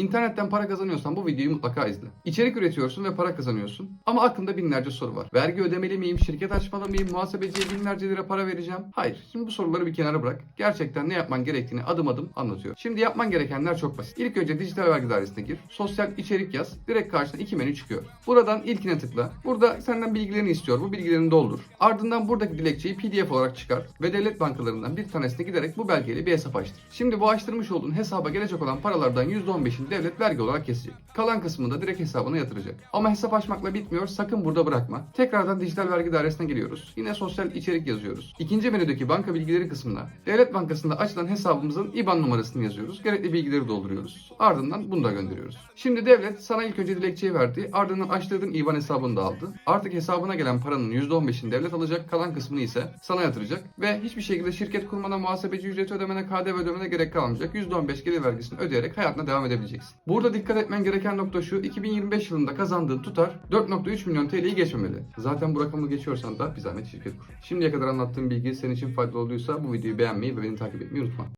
İnternetten para kazanıyorsan bu videoyu mutlaka izle. İçerik üretiyorsun ve para kazanıyorsun. Ama aklında binlerce soru var. Vergi ödemeli miyim? Şirket açmalı mıyım? Muhasebeciye binlerce lira para vereceğim. Hayır. Şimdi bu soruları bir kenara bırak. Gerçekten ne yapman gerektiğini adım adım anlatıyor. Şimdi yapman gerekenler çok basit. İlk önce dijital vergi dairesine gir. Sosyal içerik yaz. Direkt karşına iki menü çıkıyor. Buradan ilkine tıkla. Burada senden bilgilerini istiyor. Bu bilgilerini doldur. Ardından buradaki dilekçeyi PDF olarak çıkar ve devlet bankalarından bir tanesine giderek bu belgeyle bir hesap açtır. Şimdi bu açtırmış olduğun hesaba gelecek olan paralardan %15'ini devlet vergi olarak kesecek. Kalan kısmını da direkt hesabına yatıracak. Ama hesap açmakla bitmiyor. Sakın burada bırakma. Tekrardan dijital vergi dairesine giriyoruz. Yine sosyal içerik yazıyoruz. İkinci menüdeki banka bilgileri kısmına devlet bankasında açılan hesabımızın IBAN numarasını yazıyoruz. Gerekli bilgileri dolduruyoruz. Ardından bunu da gönderiyoruz. Şimdi devlet sana ilk önce dilekçeyi verdi. Ardından açtırdığın IBAN hesabını da aldı. Artık hesabına gelen paranın %15'ini devlet alacak. Kalan kısmını ise sana yatıracak. Ve hiçbir şekilde şirket kurmana, muhasebeci ücreti ödemene, KDV ödemene gerek kalmayacak. %15 gelir vergisini ödeyerek hayatına devam edebileceksin. Burada dikkat etmen gereken nokta şu. 2025 yılında kazandığın tutar 4.3 milyon TL'yi geçmemeli. Zaten bu rakamı geçiyorsan da bir zahmet şirket kur. Şimdiye kadar anlattığım bilgi senin için faydalı olduysa bu videoyu beğenmeyi ve beni takip etmeyi unutma.